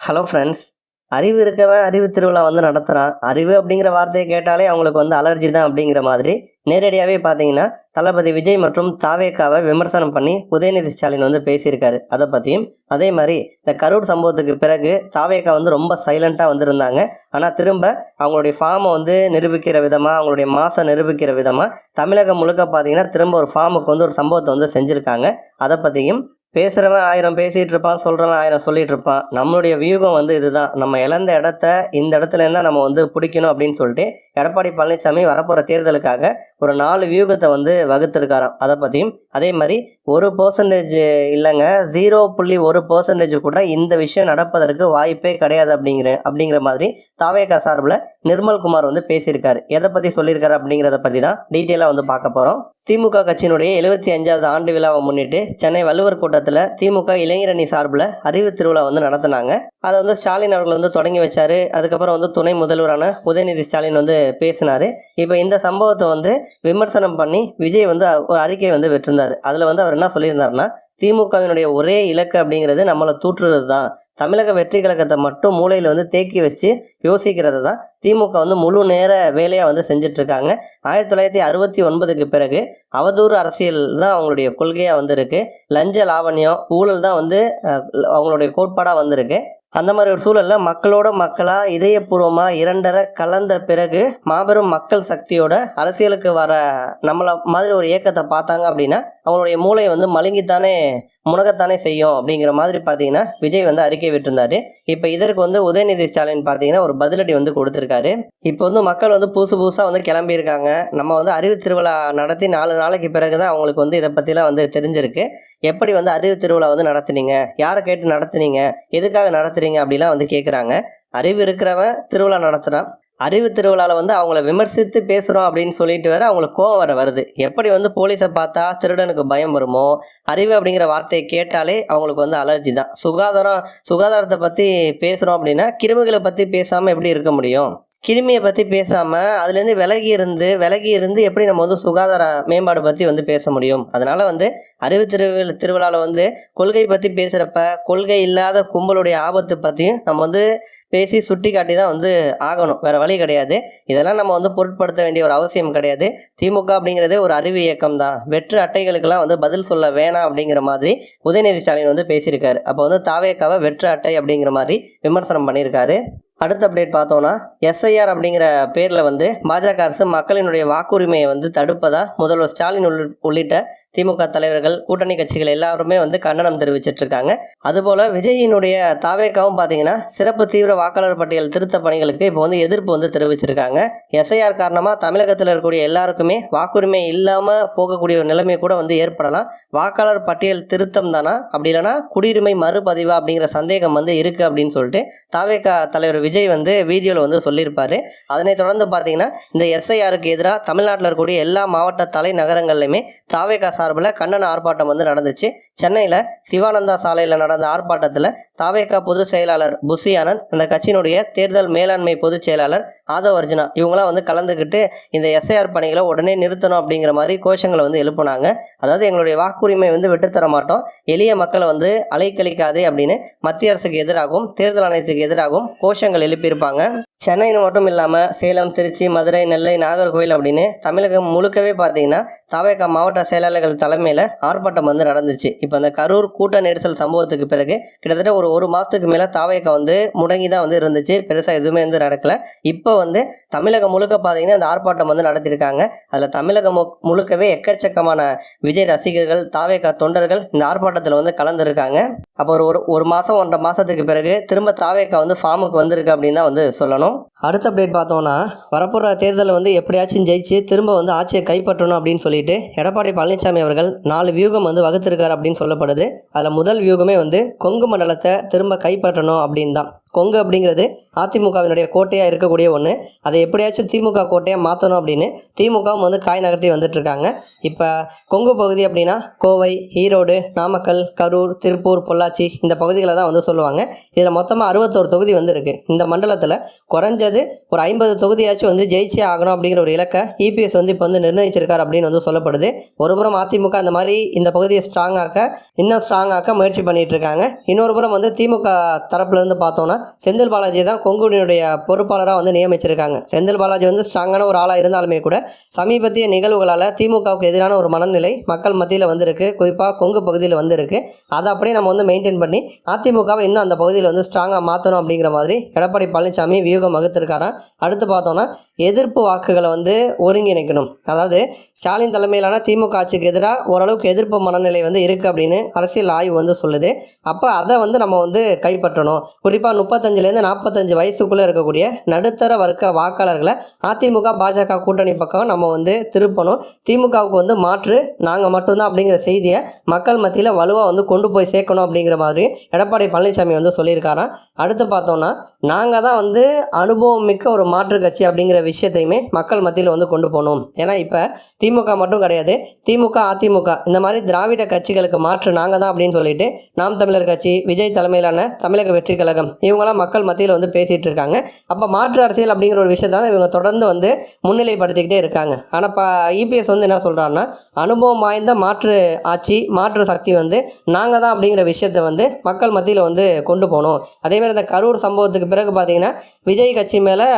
Hello friends. அறிவு இருக்கவன் அறிவு திருவிழா வந்து நடத்துகிறான் அறிவு அப்படிங்கிற வார்த்தையை கேட்டாலே அவங்களுக்கு வந்து அலர்ஜி தான் அப்படிங்கிற மாதிரி. நேரடியாகவே பார்த்தீங்கன்னா தளபதி விஜய் மற்றும் தாவேக்காவை விமர்சனம் பண்ணி உதயநிதி ஸ்டாலின் வந்து பேசியிருக்காரு. அதை பற்றியும் அதே மாதிரி இந்த கரூர் சம்பவத்துக்கு பிறகு தாவேக்கா வந்து ரொம்ப சைலண்ட்டாக வந்திருந்தாங்க. ஆனால் திரும்ப அவங்களுடைய ஃபார்மை வந்து நிரூபிக்கிற விதமாக அவங்களுடைய மாசை நிரூபிக்கிற விதமாக தமிழகம் முழுக்க பார்த்தீங்கன்னா திரும்ப ஒரு ஃபார்முக்கு வந்து ஒரு சம்பவத்தை வந்து செஞ்சுருக்காங்க. அதை பற்றியும் பேசுகிறவன் ஆயிரம் பேசிகிட்டு இருப்பான் சொல்கிறவன் ஆயிரம் சொல்லிட்டு இருப்பான். நம்மளுடைய வியூகம் வந்து இதுதான். நம்ம இழந்த இடத்த இந்த இடத்துலேருந்தால் நம்ம வந்து பிடிக்கணும் அப்படின்னு சொல்லிட்டு எடப்பாடி பழனிசாமி வரப்போகிற தேர்தலுக்காக ஒரு நாலு வியூகத்தை வந்து வகுத்திருக்காராம். அதை பற்றியும் அதே மாதிரி ஒரு பர்சன்டேஜ் இல்லைங்க ஜீரோ புள்ளி ஒரு பர்சன்டேஜ் கூட இந்த விஷயம் நடப்பதற்கு வாய்ப்பே கிடையாது அப்படிங்கிற அப்படிங்கிற மாதிரி தாவேகா சார்பில் நிர்மல் குமார் வந்து பேசியிருக்காரு. எதை பற்றி சொல்லியிருக்காரு அப்படிங்கிறத பற்றி தான் டீட்டெயிலாக வந்து பார்க்க போகிறோம் திமுக கட்சியினுடைய எழுபத்தி அஞ்சாவது ஆண்டு விழாவை முன்னிட்டு சென்னை வள்ளுவர் கூட்டத்தில் திமுக இளைஞரணி சார்பில் அறிவு திருவிழா வந்து நடத்தினாங்க. அதை வந்து ஸ்டாலின் அவர்கள் வந்து தொடங்கி வச்சாரு. அதுக்கப்புறம் வந்து துணை முதல்வரான உதயநிதி ஸ்டாலின் வந்து பேசினார். இப்போ இந்த சம்பவத்தை வந்து விமர்சனம் பண்ணி விஜய் வந்து ஒரு அறிக்கை வந்து விட்டிருந்தார் அதில் வந்து அவர் என்ன சொல்லியிருந்தாருன்னா திமுகவினுடைய ஒரே இலக்கு அப்படிங்கிறது நம்மளை தூற்றுறது தான் தமிழக வெற்றி கழகத்தை மட்டும் மூலையில் வந்து தேக்கி வச்சு யோசிக்கிறது தான் திமுக வந்து முழு நேர வேலையாக வந்து செஞ்சிட்ருக்காங்க. ஆயிரத்தி தொள்ளாயிரத்தி அறுபத்தி ஒன்பதுக்கு பிறகு அவதூறு அரசியல் தான் அவங்களுடைய கொள்கையாக வந்திருக்கு. லஞ்ச லாவண்யம் ஊழல் தான் வந்து அவங்களுடைய கோட்பாடாக வந்திருக்கு. அந்த மாதிரி ஒரு சூழலில் மக்களோட மக்களாக இதயபூர்வமாக இரண்டரை கலந்த பிறகு மாபெரும் மக்கள் சக்தியோட அரசியலுக்கு வர நம்மளை மாதிரி ஒரு இயக்கத்தை பார்த்தாங்க அப்படின்னா அவங்களுடைய மூளை வந்து மழுங்கித்தானே முனகத்தானே செய்யும் அப்படிங்கிற மாதிரி பார்த்தீங்கன்னா விஜய் வந்து அறிக்கை விட்டிருந்தாரு. இப்போ இதற்கு வந்து உதயநிதி ஸ்டாலின் பார்த்தீங்கன்னா ஒரு பதிலடி வந்து கொடுத்துருக்காரு. இப்போ வந்து மக்கள் வந்து புதுசு புதுசாக வந்து கிளம்பியிருக்காங்க. நம்ம வந்து அறிவு திருவிழா நடத்தி நாலு நாளைக்கு பிறகு தான் அவங்களுக்கு வந்து இதை பற்றிலாம் வந்து தெரிஞ்சிருக்கு. எப்படி வந்து அறிவு திருவிழா வந்து நடத்துனீங்க? யாரை கேட்டு நடத்துனீங்க? எதுக்காக நடத்துறீங்க அப்படிலாம் வந்து கேட்குறாங்க அறிவு இருக்கிறவன் திருவிழா நடத்துகிறான் அறிவு திருவிழாவில் வந்து அவங்கள விமர்சித்து பேசுகிறோம் அப்படின்னு சொல்லிட்டு வேற அவங்களுக்கு கோவம் வர வருது. எப்படி வந்து போலீஸை பார்த்தா திருடனுக்கு பயம் வருமோ? அறிவு அப்படிங்கிற வார்த்தையை கேட்டாலே அவங்களுக்கு வந்து அலர்ஜி தான். சுகாதாரம் சுகாதாரத்தை பற்றி பேசுகிறோம் அப்படின்னா கிருமிகளை பற்றி பேசாமல் எப்படி இருக்க முடியும்? கிருமியை பற்றி பேசாமல் அதுலேருந்து விலகி இருந்து விலகி இருந்து எப்படி நம்ம வந்து சுகாதார மேம்பாடு பற்றி வந்து பேச முடியும்? அதனால் வந்து அறிவு திருவிழா திருவிழாவில் வந்து கொள்கை பற்றி பேசுகிறப்ப கொள்கை இல்லாத கும்பலுடைய ஆபத்து பற்றியும் நம்ம வந்து பேசி சுட்டி காட்டி தான் வந்து ஆகணும். வேறு வழி கிடையாது. இதெல்லாம் நம்ம வந்து பொருட்படுத்த வேண்டிய ஒரு அவசியம் கிடையாது. திமுக அப்படிங்கிறது ஒரு அறிவு இயக்கம் தான். வெற்று அட்டைகளுக்கெல்லாம் வந்து பதில் சொல்ல வேணாம் அப்படிங்கிற மாதிரி உதயநிதி ஸ்டாலின் வந்து பேசியிருக்காரு. அப்போ வந்து தாவேக்காவை வெற்று அட்டை அப்படிங்கிற மாதிரி விமர்சனம் பண்ணியிருக்காரு. அடுத்த அப்டேட் பார்த்தோன்னா எஸ்ஐஆர் அப்படிங்கிற பேரில் வந்து பாஜக அரசு மக்களினுடைய வாக்குரிமையை வந்து தடுப்பதா முதல்வர் ஸ்டாலின் உள்- உள்ளிட்ட திமுக தலைவர்கள் கூட்டணி கட்சிகள் எல்லாருமே வந்து கண்டனம் தெரிவிச்சிட்டு இருக்காங்க அதுபோல் விஜயினுடைய தாவேக்காவும் பார்த்தீங்கன்னா சிறப்பு தீவிர வாக்காளர் பட்டியல் திருத்த பணிகளுக்கு இப்போ வந்து எதிர்ப்பு வந்து தெரிவிச்சிருக்காங்க. எஸ்ஐஆர் காரணமாக தமிழகத்தில் இருக்கக்கூடிய எல்லாருக்குமே வாக்குரிமை இல்லாமல் போகக்கூடிய ஒரு நிலைமை கூட வந்து ஏற்படலாம். வாக்காளர் பட்டியல் திருத்தம் தானா? அப்படி இல்லைன்னா குடியுரிமை மறுபதிவா அப்படிங்கிற சந்தேகம் வந்து இருக்குது அப்படின்னு சொல்லிட்டு தாவேகா தலைவர் விஜய் வந்து வீடியோவில் வந்து சொல்லியிருப்பார். அதனைத் தொடர்ந்து பார்த்தீங்கன்னா இந்த எஸ்ஐஆருக்கு எதிராக தமிழ்நாட்டில் இருக்கக்கூடிய எல்லா மாவட்ட தலைநகரங்கள்லையுமே தாவேகா சார்பில் கண்டன ஆர்ப்பாட்டம் வந்து நடந்துச்சு. சென்னையில் சிவானந்தா சாலையில் நடந்த ஆர்ப்பாட்டத்தில் தாவேகா பொதுச் செயலாளர் புஷி ஆனந்த் அந்த கட்சியினுடைய தேர்தல் மேலாண்மை பொதுச் செயலாளர் ஆதவ் அர்ஜுனா இவங்களாம் வந்து கலந்துக்கிட்டு இந்த எஸ்ஐஆர் பணிகளை உடனே நிறுத்தணும் அப்படிங்கிற மாதிரி கோஷங்களை வந்து எழுப்புனாங்க. அதாவது எங்களுடைய வாக்குரிமை வந்து விட்டுத்தர மாட்டோம். எளிய மக்களை வந்து அலைக்கழிக்காதே அப்படின்னு மத்திய அரசுக்கு எதிராகவும் தேர்தல் ஆணையத்துக்கு எதிராகவும் கோஷங்கள் எழுப்பியிருப்பாங்க. சென்னைன்னு மட்டும் இல்லாமல் சேலம் திருச்சி மதுரை நெல்லை நாகர்கோவில் அப்படின்னு தமிழகம் முழுக்கவே பார்த்தீங்கன்னா தாவேகா மாவட்ட செயலாளர்கள் தலைமையில் ஆர்ப்பாட்டம் வந்து நடந்துச்சு. இப்போ அந்த கரூர் கூட்ட நெரிசல் சம்பவத்துக்கு பிறகு கிட்டத்தட்ட ஒரு ஒரு மாதத்துக்கு மேலே தாவேகா வந்து முடங்கி தான் வந்து இருந்துச்சு. பெருசாக எதுவுமே வந்து நடக்கல. இப்போ வந்து தமிழகம் முழுக்க பார்த்தீங்கன்னா இந்த ஆர்ப்பாட்டம் வந்து நடத்தியிருக்காங்க. அதில் தமிழகம் முழுக்கவே எக்கச்சக்கமான விஜய் ரசிகர்கள் தாவேகா தொண்டர்கள் இந்த ஆர்ப்பாட்டத்தில் வந்து கலந்துருக்காங்க. அப்போ ஒரு ஒரு மாதம் ஒன்றரை மாதத்துக்கு பிறகு திரும்ப தாவேக்கா வந்து ஃபார்முக்கு வந்து இருக்குது அப்படின்னு தான் வந்து சொல்லணும். அடுத்த அப்டேட் பார்த்தோம்னா வரப்போகிற தேர்தலில் வந்து எப்படியாச்சும் ஜெயிச்சு திரும்ப வந்து ஆட்சியை கைப்பற்றணும் அப்படின்னு சொல்லிட்டு எடப்பாடி பழனிசாமி அவர்கள் நாலு வியூகம் வந்து வகுத்திருக்கார் அப்படின்னு சொல்லப்படுது. அதில் முதல் வியூகமே வந்து கொங்கு மண்டலத்தை திரும்ப கைப்பற்றணும் அப்படின்னு தான். கொங்கு அப்படிங்கிறது அதிமுகவினுடைய கோட்டையாக இருக்கக்கூடிய ஒன்று அதை எப்படியாச்சும் திமுக கோட்டையாக மாற்றணும் அப்படின்னு திமுகவும் வந்து காய் நகர்த்தி வந்துட்டுருக்காங்க. இப்போ கொங்கு பகுதி அப்படின்னா கோவை ஈரோடு நாமக்கல் கரூர் திருப்பூர் பொள்ளாச்சி இந்த பகுதிகளை தான் வந்து சொல்லுவாங்க. இதில் மொத்தமாக அறுபத்தோரு தொகுதி வந்து இருக்குது இந்த மண்டலத்தில் குறைஞ்சது ஒரு ஐம்பது தொகுதியாச்சும் வந்து ஜெயிச்சே ஆகணும் அப்படிங்கிற ஒரு இலக்கை இபிஎஸ் வந்து இப்போ வந்து நிர்ணயிச்சிருக்கார் அப்படின்னு வந்து சொல்லப்படுது. ஒருபுறம் அதிமுக அந்த மாதிரி இந்த பகுதியை ஸ்ட்ராங் ஆக்க இன்னும் ஸ்ட்ராங் ஆக்க முயற்சி பண்ணிகிட்ருக்காங்க இருக்காங்க இன்னொரு புறம் வந்து திமுக தரப்புலேருந்து பார்த்தோன்னா பார்த்தோம்னா செந்தில் பாலாஜி தான் கொங்குடியினுடைய பொறுப்பாளராக வந்து நியமிச்சிருக்காங்க. செந்தில் பாலாஜி வந்து ஸ்ட்ராங்கான ஒரு ஆளாக இருந்தாலுமே கூட சமீபத்திய நிகழ்வுகளால் திமுகவுக்கு எதிரான ஒரு மனநிலை மக்கள் மத்தியில் வந்திருக்கு. குறிப்பாக கொங்கு பகுதியில் வந்திருக்கு. அதை அப்படியே நம்ம வந்து மெயின்டைன் பண்ணி அதிமுகவை இன்னும் அந்த பகுதியில் வந்து ஸ்ட்ராங்காக மாற்றணும் அப்படிங்கிற மாதிரி எடப்பாடி பழனிசாமி வியூகம் வகுத்திருக்காராம் அடுத்து பார்த்தோன்னா எதிர்ப்பு வாக்குகளை வந்து ஒருங்கிணைக்கணும். அதாவது ஸ்டாலின் தலைமையிலான திமுக ஆட்சிக்கு எதிராக ஓரளவுக்கு எதிர்ப்பு மனநிலை வந்து இருக்குது அப்படின்னு அரசியல் ஆய்வு வந்து சொல்லுது. அப்போ அதை வந்து நம்ம வந்து கைப்பற்றணும். குறிப்பாக முப்பத்தஞ்சுலேருந்து நாற்பத்தஞ்சு வயசுக்குள்ளே இருக்கக்கூடிய நடுத்தர வர்க்க வாக்காளர்களை அதிமுக பாஜக கூட்டணி பக்கம் நம்ம வந்து திருப்பணும். திமுகவுக்கு வந்து மாற்று நாங்கள் மட்டும்தான் அப்படிங்கிற செய்தியை மக்கள் மத்தியில் வலுவாக வந்து கொண்டு போய் சேர்க்கணும் அப்படிங்கிற மாதிரி எடப்பாடி பழனிசாமி வந்து சொல்லியிருக்காராம் அடுத்து பார்த்தோம்னா நாங்கள் தான் வந்து அனுபவம் மிக்க ஒரு மாற்று கட்சி அப்படிங்கிற விஷயத்தையுமே மக்கள் மத்தியில் வந்து கொண்டு போகணும். ஏன்னா இப்போ திமுக மட்டும் கிடையாது. திமுக அதிமுக இந்த மாதிரி திராவிட கட்சிகளுக்கு மாற்று நாங்கள் தான் அப்படின்னு சொல்லிட்டு நாம் தமிழர் கட்சி விஜய் தலைமையிலான தமிழக வெற்றி கழகம் இவங்களாம் மக்கள் மத்தியில் வந்து பேசிகிட்டு இருக்காங்க. அப்போ மாற்று அரசியல் அப்படிங்கிற ஒரு விஷயத்தை தான் இவங்க தொடர்ந்து வந்து முன்னிலைப்படுத்திக்கிட்டே இருக்காங்க. ஆனால் இப்போ இபிஎஸ் வந்து என்ன சொல்கிறாருன்னா அனுபவம் வாய்ந்த மாற்று ஆட்சி மாற்று சக்தி வந்து நாங்கள் தான் அப்படிங்கிற விஷயத்தை வந்து மக்கள் மத்தியில் வந்து கொண்டு போகணும் அதேமாதிரி இந்த கரூர் சம்பவத்துக்கு பிறகு பார்த்தீங்கன்னா விஜய் கட்சி மேலே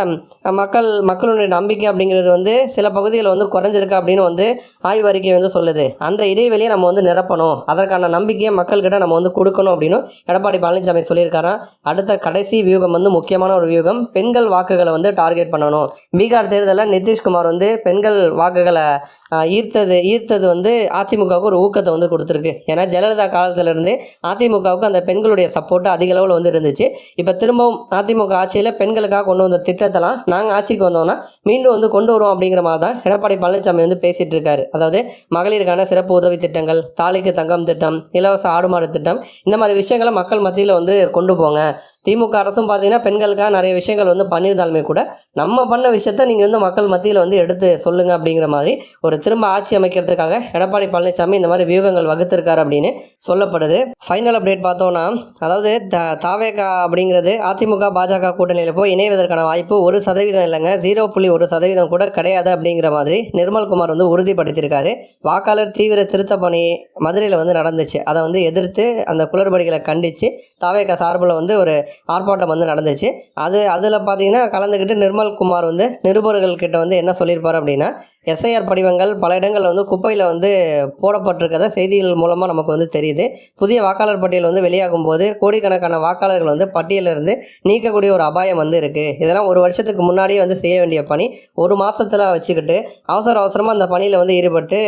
மக்கள் மக்களுடைய நம்பிக்கை அப்படிங்கிறது வந்து சில பகுதிகளில் வந்து குறைஞ்சிருக்கு அப்படின்னு வந்து ஆய்வு அறிக்கை வந்து சொல்லுது. அந்த இடைவெளியை நம்ம வந்து நிரப்பணும். அதற்கான நம்பிக்கையை மக்கள்கிட்ட நம்ம வந்து கொடுக்கணும் அப்படின்னு எடப்பாடி பழனிசாமி சொல்லியிருக்காராம் அடுத்த கடைசி வியூகம் வந்து முக்கியமான ஒரு வியூகம். பெண்கள் வாக்குகளை வந்து டார்கெட் பண்ணணும். பீகார் தேர்தலில் நிதிஷ்குமார் வந்து பெண்கள் வாக்குகளை ஈர்த்தது ஈர்த்தது வந்து அதிமுகவுக்கு ஒரு ஊக்கத்தை வந்து கொடுத்துருக்கு. ஏன்னா ஜெயலலிதா காலத்திலிருந்து அதிமுகவுக்கு அந்த பெண்களுடைய சப்போர்ட்டு அதிக அளவில் வந்து இருந்துச்சு. இப்போ திரும்பவும் அதிமுக ஆட்சியில் பெண்களுக்காக கொண்டு வந்த திட்டத்தெல்லாம் நாங்கள் ஆட்சிக்கு வந்தோம்னா மீண்டும் வந்து கொண்டு வருவோம் அப்படிங்கிற மாதிரி தான் எடப்பாடி பழனிசாமி வந்து பேசிகிட்டு இருக்காரு. அதாவது மகளிருக்கான சிறப்பு உதவி திட்டங்கள் தாலிக்கு தங்கம் திட்டம் இலவச ஆடு மாடு திட்டம் இந்த மாதிரி விஷயங்களை மக்கள் மத்தியில் வந்து கொண்டு போங்க. திமுக அரசும் பார்த்தீங்கன்னா பெண்களுக்காக நிறைய விஷயங்கள் வந்து பண்ணியிருந்தாலுமே கூட நம்ம பண்ண விஷயத்த நீங்கள் வந்து மக்கள் மத்தியில் வந்து எடுத்து சொல்லுங்கள் அப்படிங்கிற மாதிரி ஒரு திரும்ப ஆட்சி அமைக்கிறதுக்காக எடப்பாடி பழனிசாமி இந்த மாதிரி வியூகங்கள் வகுத்திருக்காரு அப்படின்னு சொல்லப்படுது. ஃபைனல் அப்டேட் பார்த்தோன்னா அதாவது த தாவேகா அப்படிங்கிறது அதிமுக பாஜக கூட்டணியில் போய் இணைவதற்கான வாய்ப்பு ஒரு சதவீதம் இல்லைங்க. ஜீரோ புள்ளி ஒரு சதவீதம் கூட கிடையாது அப்படிங்கிற மாதிரி நிர்மல்குமார் வந்து உறுதிப்படுத்தியிருக்காரு. வாக்காளர் தீவிர திருத்த பணி மதுரையில் வந்து நடந்துச்சு. அதை வந்து எதிர்த்து அந்த குளறுபடிகளை கண்டித்து தாவேகா சார்பில் வந்து ஒரு ஆர்ப்பாட்டம் வந்து நடந்துச்சு. அது அதில் பார்த்தீங்கன்னா கலந்துக்கிட்டு நிர்மல் குமார் வந்து நிருபர்கள் கிட்ட வந்து என்ன சொல்லியிருப்பார் அப்படின்னா எஸ்ஐஆர் படிவங்கள் பல இடங்கள் வந்து குப்பையில் வந்து போடப்பட்டிருக்கத செய்திகள் மூலமாக நமக்கு வந்து தெரியுது. புதிய வாக்காளர் பட்டியல் வந்து வெளியாகும் போது கோடிக்கணக்கான வாக்காளர்கள் வந்து பட்டியலிருந்து நீக்கக்கூடிய ஒரு அபாயம் வந்து இருக்குது இதெல்லாம் ஒரு வருஷத்துக்கு முன்னாடியே வந்து செய்ய வேண்டிய பணி. ஒரு மாதத்தில் வச்சுக்கிட்டு அவசர அவசரமாக அந்த பணியில் வந்து ஈடுபட்டு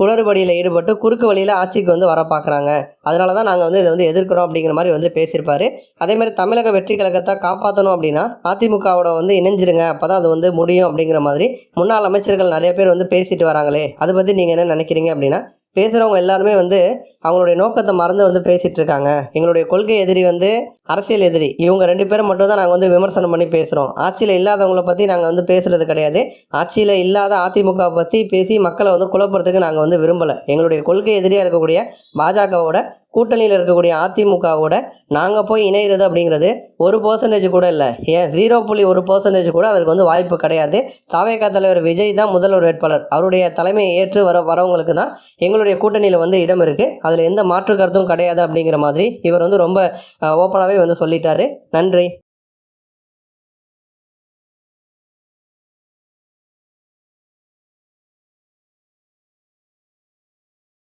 குளறுபடியில் ஈடுபட்டு குறுக்கு வழியில் ஆட்சிக்கு வந்து வர பார்க்குறாங்க அதனால தான் நாங்கள் வந்து இதை வந்து எதிர்க்கிறோம் அப்படிங்கிற மாதிரி வந்து பேசியிருப்பார். அதே மாதிரி தமிழக வெற்றி கழகத்தை காப்பாற்றணும் அப்படின்னா அதிமுகவோட வந்து இணைஞ்சிருங்க. அப்போ தான் அது வந்து முடியும் அப்படிங்கிற மாதிரி முன்னாள் அமைச்சர்கள் நிறைய பேர் வந்து பேசிட்டு வராங்களே. அதை பற்றி நீங்கள் என்ன நினைக்கிறீங்க அப்படின்னா பேசுகிறவங்க எல்லாருமே வந்து அவங்களுடைய நோக்கத்தை மறந்து வந்து பேசிகிட்டு இருக்காங்க. எங்களுடைய கொள்கை எதிரி வந்து அரசியல் எதிரி. இவங்க ரெண்டு பேரும் மட்டும் தான் நாங்கள் வந்து விமர்சனம் பண்ணி பேசுகிறோம் ஆட்சியில் இல்லாதவங்களை பற்றி நாங்கள் வந்து பேசுகிறது கிடையாது. ஆட்சியில் இல்லாத அதிமுக பற்றி பேசி மக்களை வந்து குழப்பறதுக்கு நாங்கள் வந்து விரும்பலை. எங்களுடைய கொள்கை எதிரியாக இருக்கக்கூடிய பாஜகவோட கூட்டணியில் இருக்கக்கூடிய அதிமுகவோட நாங்கள் போய் இணைகிறது அப்படிங்கிறது ஒரு பர்சன்டேஜ் கூட இல்லை. ஏன்? ஜீரோ புள்ளி ஒரு பர்சன்டேஜ் கூட அதற்கு வந்து வாய்ப்பு கிடையாது. தாவேகா தலைவர் விஜய் தான் முதல்வர் வேட்பாளர். அவருடைய தலைமையை ஏற்று வர வரவங்களுக்கு தான் எங்களுடைய கூட்டணியில் வந்து இடம் இருக்குது அதில் எந்த மாற்று கருத்தும் கிடையாது அப்படிங்கிற மாதிரி இவர் வந்து ரொம்ப ஓப்பனாகவே வந்து சொல்லிட்டாரு. நன்றி.